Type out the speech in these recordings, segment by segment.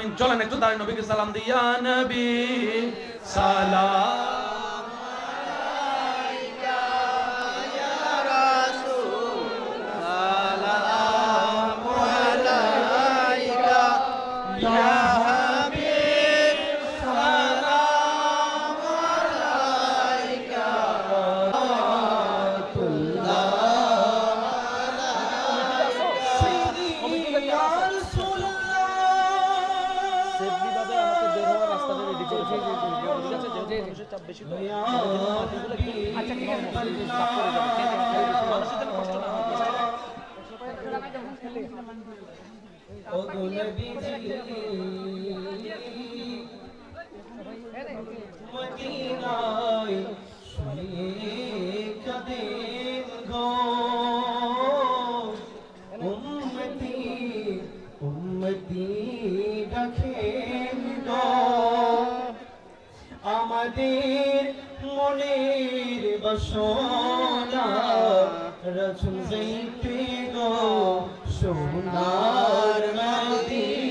আলামিন চলেন একটু দাঁড়িয়ে নবীকে সালাম দিয়া নবী সালাম। চাপ বেশি তো। আচ্ছা ঠিক আছে আমাদের মনের বসনা। রচন যাইতে গো সোনার মদিনা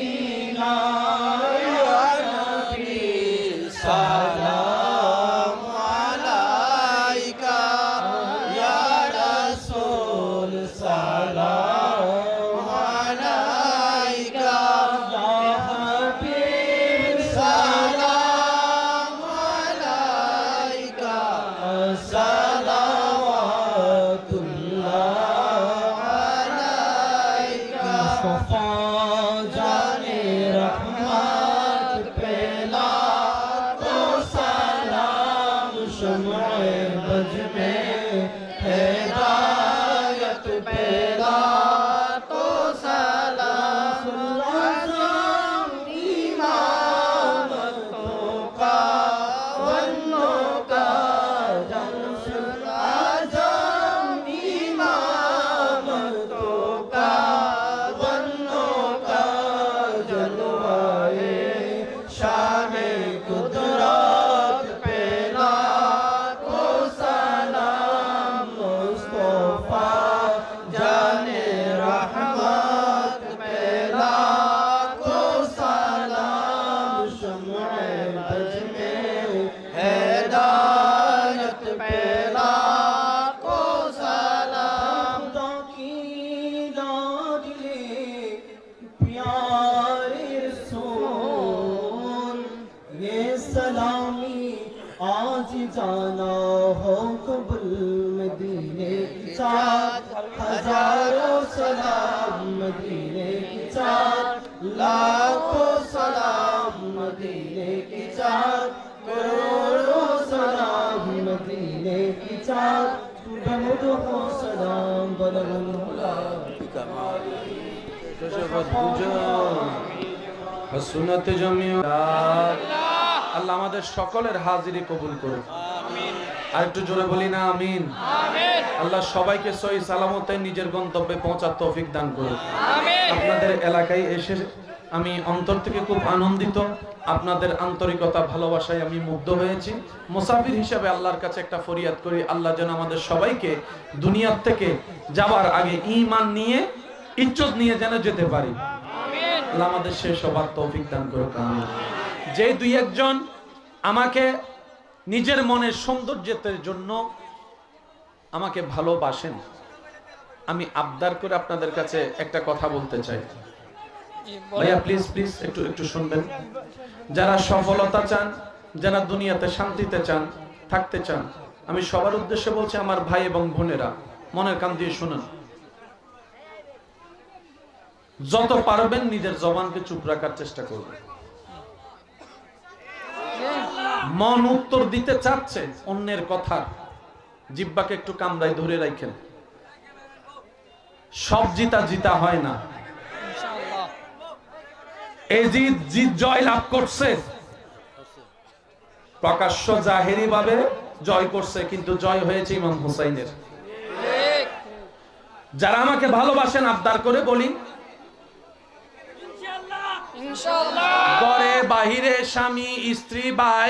شمع بج میں ہدایت پیدا پیارے یہ سلامی آج جانا ہو قبل مدینے کی چار ہزاروں سلام مدینے کی چار لاکھوں سلام مدینے کی چار کروڑوں سلام مدینے کی چار بحمد سلام، بلغ الحلا بکمالی আল্লাহ আমাদের সকলের হাজিরি কবুল করুন আর একটু জোরে বলি না আমিন। আল্লাহ সবাইকে সহি সালামতে নিজের গন্তব্যে পৌঁছার তৌফিক দান করুন আপনাদের এলাকায় এসে আমি অন্তর থেকে খুব আনন্দিত। আপনাদের আন্তরিকতা ভালোবাসায় আমি মুগ্ধ হয়েছি। মুসাফির হিসাবে আল্লাহর কাছে একটা ফরিয়াদ করি আল্লাহ যেন আমাদের সবাইকে দুনিয়ার থেকে যাবার আগে ঈমান নিয়ে ইজ্জত নিয়ে যেন যেতে পারি। আমাদের সে সবার তৌফিক দান আমিন। যে দুই একজন আমাকে নিজের মনের সৌন্দর্যের জন্য আমাকে ভালোবাসেন আমি আবদার করে আপনাদের কাছে একটা কথা বলতে চাই। ভাইয়া প্লিজ প্লিজ একটু একটু শুনবেন। যারা সফলতা চান যারা দুনিয়াতে শান্তিতে চান থাকতে চান আমি সবার উদ্দেশ্যে বলছি আমার ভাই এবং বোনেরা মনের কান দিয়ে শুনুন। যত পারবেন নিজের জবানকে চুপ রাখার চেষ্টা করবেন। মন উত্তর দিতে চাচ্ছে, অন্যের কথা জিব্বাকে একটু কামড়ায় ধরে রাখেন। সব জিতা জিতা হয় না। জয় লাভ করছে। প্রকাশ্য জাহেরি ভাবে জয় করছে, কিন্তু জয় হয়েছে ইমাম হুসাইনের। যারা আমাকে ভালোবাসেন, আবদার করে বলি ঘরে বাহিরে স্বামী স্ত্রী ভাই